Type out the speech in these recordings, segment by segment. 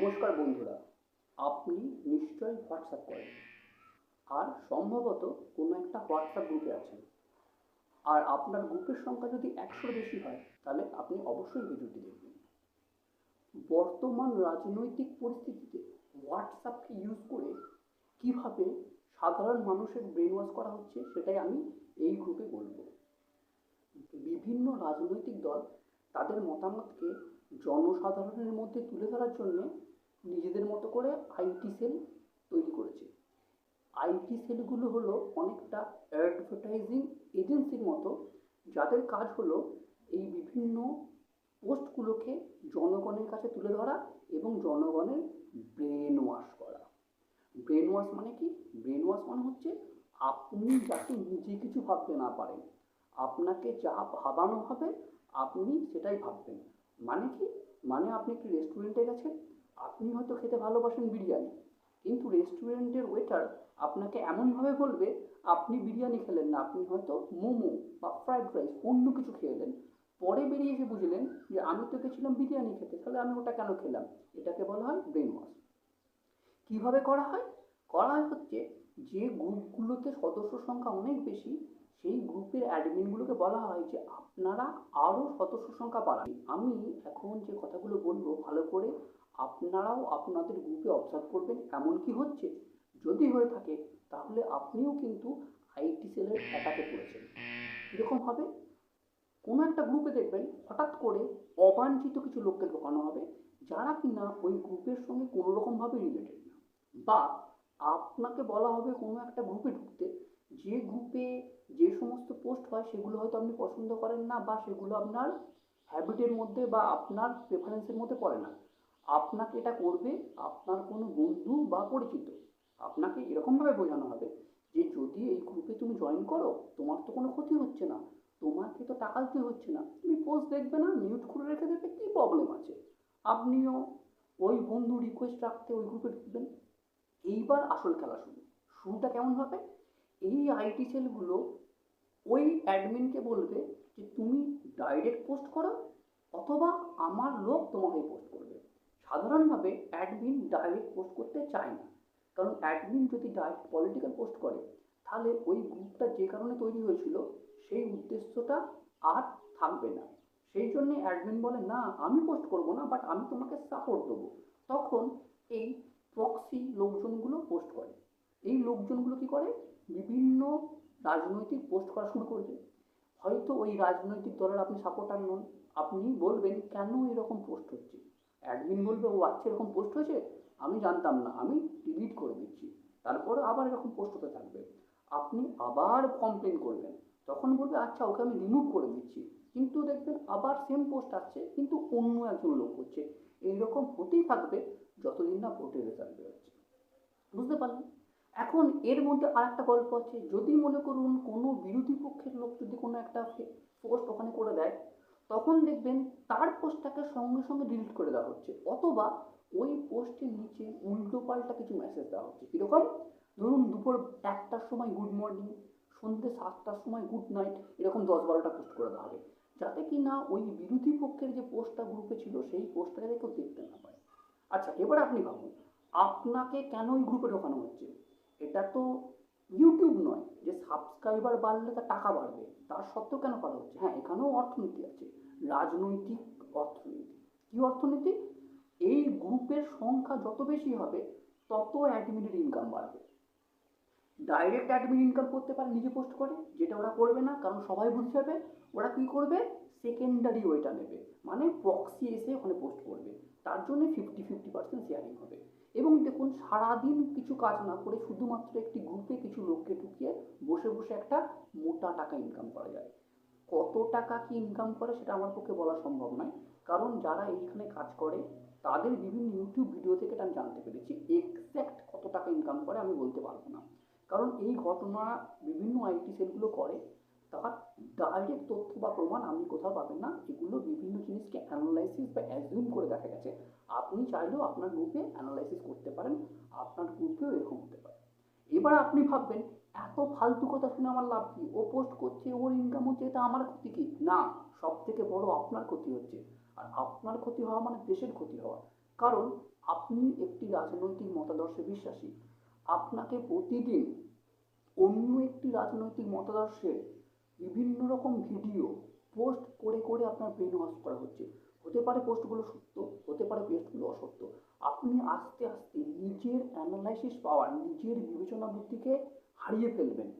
নমস্কার বন্ধুরা, আপনি নিশ্চয়ই হোয়াটসঅ্যাপ করেন। আর সম্ভবত কোনো একটা হোয়াটসঅ্যাপ গ্রুপে আছেন। আর আপনার গ্রুপের সংখ্যা যদি একশোর বেশি হয়, তাহলে আপনি অবশ্যই ভিডিওটি দেখবেন। বর্তমান রাজনৈতিক পরিস্থিতিতে হোয়াটসঅ্যাপকে ইউজ করে কীভাবে সাধারণ মানুষের ব্রেন ওয়াশ করা হচ্ছে, সেটাই আমি এই গ্রুপে বলব। বিভিন্ন রাজনৈতিক দল তাদের মতামতকে জনসাধারণের মধ্যে তুলে ধরার জন্য নিজেদের মতো করে আইটি সেল তৈরি করেছে। আইটি সেলগুলো হলো অনেকটা অ্যাডভার্টাইজিং এজেন্সির মতো, যাদের কাজ হলো এই বিভিন্ন পোস্টগুলোকে জনগণের কাছে তুলে ধরা এবং জনগণের ব্রেন ওয়াশ করা। ব্রেন ওয়াশ মানে কি? ব্রেন ওয়াশ মানে হচ্ছে আপনি যাতে নিজে কিছু ভাবতে না পারেন। আপনাকে যা ভাবানো হবে আপনি সেটাই ভাববেন। মানে কি? মানে আপনি একটি রেস্টুরেন্টে গেছেন, আপনি হয়তো খেতে ভালোবাসেন বিরিয়ানি, কিন্তু রেস্টুরেন্টের ওয়েটার আপনাকে এমনভাবে বলবে, আপনি বিরিয়ানি খেলেন না, আপনি হয়তো মোমো বা ফ্রাইড রাইস অন্য কিছু খেয়ে এলেন পরে বেরিয়ে এসে বুঝলেন যে আমি তো গেছিলাম বিরিয়ানি খেতে, তাহলে আমি ওটা কেন খেলাম? এটাকে বলা হয় ব্রেন ওয়াশ কীভাবে করা হয়? করা হয় হচ্ছে যে গ্রুপগুলোতে সদস্য সংখ্যা অনেক বেশি সেই গ্রুপের অ্যাডমিনগুলোকে বলা হয় যে আপনারা আরও সদস্য সংখ্যা বাড়ান। আমি এখন যে কথাগুলো বলব, ভালো করে আপনারাও আপনাদের গ্রুপে অবজার্ভ করবেন এমন কি হচ্ছে। যদি হয়ে থাকে, তাহলে আপনিও কিন্তু আইটি সেলের অ্যাটাকে পড়েছেন। কীরকম হবে? কোনো একটা গ্রুপে দেখবেন, হঠাৎ করে অবাঞ্ছিত কিছু লোককে ঢোকানো হবে, যারা কিনা ওই গ্রুপের সঙ্গে কোনো রকমভাবে রিলেটেড না। বা আপনাকে বলা হবে কোনো একটা গ্রুপে ঢুকতে যে গ্রুপে যে সমস্ত পোস্ট হয়, সেগুলো হয়তো আপনি পছন্দ করেন না বা সেগুলো আপনার হ্যাবিটের মধ্যে বা আপনার প্রেফারেন্সের মধ্যে পড়ে না। আপনাকে এটা করবে আপনার কোনো বন্ধু বা পরিচিত। আপনাকে এরকমভাবে বোঝানো হবে যে যদি এই গ্রুপে তুমি জয়েন করো, তোমার তো কোনো ক্ষতি হচ্ছে না। তোমাকে তো টাকা দিতে হচ্ছে না। তুমি পোস্ট দেখবে না মিউট করে রেখে দেবে, কী প্রবলেম আছে? আপনিও ওই বন্ধু রিকোয়েস্ট রাখতে ওই গ্রুপে ঢুকবেন। এইবার আসল খেলা শুরু। শুরুটা কেমন হবে? এই আইটি সেলগুলো ওই অ্যাডমিনকে বলবে যে তুমি ডাইরেক্ট পোস্ট করো অথবা আমার লোক তোমাকে পোস্ট করবে। সাধারণভাবে অ্যাডমিন ডাইরেক্ট পোস্ট করতে চায় না। কারণ অ্যাডমিন যদি ডাইরেক্ট পলিটিক্যাল পোস্ট করে, তাহলে ওই গ্রুপটা যে কারণে তৈরি হয়েছিল, সেই উদ্দেশ্যটা আর থাকবে না। সেই জন্যে অ্যাডমিন বলে, না, আমি পোস্ট করব না বাট আমি তোমাকে সাপোর্ট দেবো। তখন এই প্রক্সি লোকজনগুলো পোস্ট করে। এই লোকজনগুলো কি করে? বিভিন্ন রাজনৈতিক পোস্ট করা শুরু করবে। হয়তো ওই রাজনৈতিক দলের আপনি সাপোর্টার নন। আপনি বলবেন, কেন এরকম পোস্ট হচ্ছে? অ্যাডমিন বলবে, ও আচ্ছা এরকম পোস্ট হয়েছে? আমি জানতাম না। আমি ডিলিট করে দিচ্ছি। তারপরে আবার এরকম পোস্ট হতে থাকবে। আপনি আবার কমপ্লেন করবেন। তখন বলবে আচ্ছা ওকে আমি রিমুভ করে দিচ্ছি। কিন্তু দেখবেন, আবার সেম পোস্ট আসছে, কিন্তু অন্য একজন লোক করছে এইরকম হতেই থাকবে, যতদিন না ভোটের রেজাল্ট বেরোচ্ছে। বুঝতে পারলেন? এখন এর মধ্যে আর একটা গল্প আছে, যদি মনে করুন কোনো বিরোধী পক্ষের লোক যদি কোনো একটা পোস্ট ওখানে করে দেয়, তখন দেখবেন তার পোস্টটাকে সঙ্গে সঙ্গে ডিলিট করে দেওয়া হচ্ছে, অথবা ওই পোস্টের নিচে উল্টো পাল্টা কিছু মেসেজ দেওয়া হচ্ছে। কীরকম? ধরুন দুপুর একটার সময় গুড মর্নিং সন্ধ্যে সাতটার সময় গুড নাইট এরকম দশ বারোটা পোস্ট করে দেওয়া হবে। যাতে কি না ওই বিরোধী পক্ষের যে পোস্টটা গ্রুপে ছিল, সেই পোস্টটাকে কেউ দেখতে না পায়। আচ্ছা এবার আপনি ভাবুন, আপনাকে কেন ওই গ্রুপে ঢোকানো হচ্ছে? এটা তো ইউটিউব নয় যে সাবস্ক্রাইবার বাড়লে তার টাকা বাড়বে। তার সত্ত্বেও কেন করা হচ্ছে? হ্যাঁ এখানেও অর্থনীতি আছে। রাজনৈতিক অর্থনীতি। কী অর্থনীতি? এই গ্রুপের সংখ্যা যত বেশি হবে, তত অ্যাডমিনের ইনকাম বাড়বে। ডাইরেক্ট অ্যাডমিন ইনকাম করতে পারে, নিজে পোস্ট করে, যেটা ওরা করবে না, কারণ সবাই বুঝতে যাবে, ওরা কী করবে? সেকেন্ডারি ওয়েটা নেবে। মানে প্রক্সি এসে ওখানে পোস্ট করবে। তার জন্য ফিফটি ফিফটি পার্সেন্ট শেয়ারিং হবে। এবং দেখুন, সারাদিন কিছু কাজ না করে শুধুমাত্র একটি গ্রুপে কিছু লোককে ঢুকিয়ে বসে বসে একটা মোটা টাকা ইনকাম করা যায়। কত টাকা কি ইনকাম করে সেটা আমার পক্ষে বলা সম্ভব নয়। কারণ যারা এইখানে কাজ করে, তাদের বিভিন্ন ইউটিউব ভিডিও থেকে আমি জানতে পেরেছি এক্স্যাক্ট কত টাকা ইনকাম করে আমি বলতে পারব না। কারণ এই ঘটনা বিভিন্ন আইটি সেলগুলো করে, তার ডাইরেক্ট তথ্য বা প্রমাণ আপনি কোথাও পাবেন না। এগুলো বিভিন্ন জিনিসকে অ্যানালাইসিস বা অ্যাজিউম করে দেখা গেছে। আপনি চাইলেও আপনার গ্রুপে অ্যানালাইসিস করতে পারেন। আপনার গ্রুপেও এরকম হতে পারে। এবার আপনি ভাববেন, এত ফালতু কথা শুনে আমার লাভ কী? ও পোস্ট করছে, ওর ইনকাম হচ্ছে, এটা আমার ক্ষতি কী? না সব থেকে বড় আপনার ক্ষতি হচ্ছে। আর আপনার ক্ষতি হওয়া মানে দেশের ক্ষতি হওয়া। কারণ আপনি একটি রাজনৈতিক মতাদর্শে বিশ্বাসী। আপনাকে প্রতিদিন অন্য একটি রাজনৈতিক মতাদর্শের বিভিন্ন রকম ভিডিও পোস্ট করে করে আপনার ব্রেন ওয়াশ করা হচ্ছে। হতে পারে পোস্টগুলো সত্য, হতে পারে পোস্টগুলো অসত্য। আপনি আস্তে আস্তে নিজের অ্যানালাইসিস পাওয়ার নিজের বিবেচনা বুদ্ধিকে হারিয়ে ফেলবেন।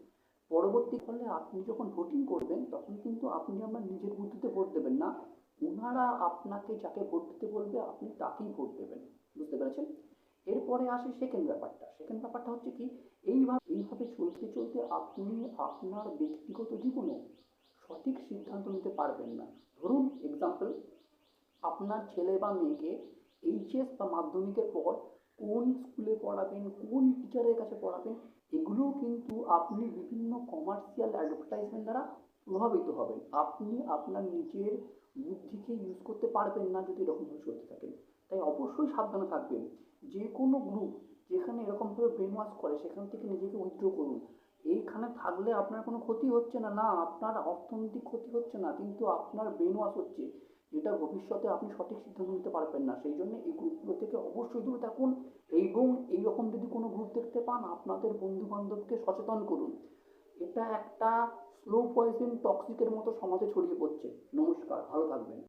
পরবর্তী ফলে আপনি যখন ভোটিং করবেন, তখন কিন্তু আপনি আপনার নিজের বুদ্ধিতে ভোট দেবেন না। ওনারা আপনাকে যাকে ভোট দিতে বলবে, আপনি তাকেই ভোট দেবেন। বুঝতে পেরেছেন? এরপরে আসে সেকেন্ড ব্যাপারটা। সেকেন্ড ব্যাপারটা হচ্ছে কি, এইভাবে এইভাবে চলতে চলতে আপনি আপনার ব্যক্তিগত জীবনে সঠিক সিদ্ধান্ত নিতে পারবেন না। ধরুন এক্সাম্পল আপনার ছেলে বা মেয়েকে এইচএস বা মাধ্যমিকের পর কোন স্কুলে পড়াবেন, কোন টিচারের কাছে পড়াবেন, এগুলোও কিন্তু আপনি বিভিন্ন কমার্শিয়াল অ্যাডভার্টাইজমেন্ট দ্বারা প্রভাবিত হবেন। আপনি আপনার নিজের বুদ্ধিকে ইউজ করতে পারবেন না যদি এরকমভাবে চলতে থাকেন তাই অবশ্যই সাবধানে থাকবেন। যে কোনো গ্রুপ যেখানে এরকমভাবে ব্রেন ওয়াশ করে, সেখান থেকে নিজেকে উইথড্র করুন। এইখানে থাকলে আপনার কোনো ক্ষতি হচ্ছে না। না, আপনার অর্থনৈতিক ক্ষতি হচ্ছে না, কিন্তু আপনার ব্রেন ওয়াশ হচ্ছে। যেটা ভবিষ্যতে আপনি সঠিক সিদ্ধান্ত নিতে পারবেন না। সেই জন্য এই গ্রুপগুলো থেকে অবশ্যই দূরে থাকুন এবং এইরকম যদি কোনো গ্রুপ দেখতে পান, আপনাদের বন্ধু বান্ধবকে সচেতন করুন। এটা একটা স্লো পয়জন টক্সিকের মতো সমাজে ছড়িয়ে পড়ছে। নমস্কার, ভালো থাকবেন।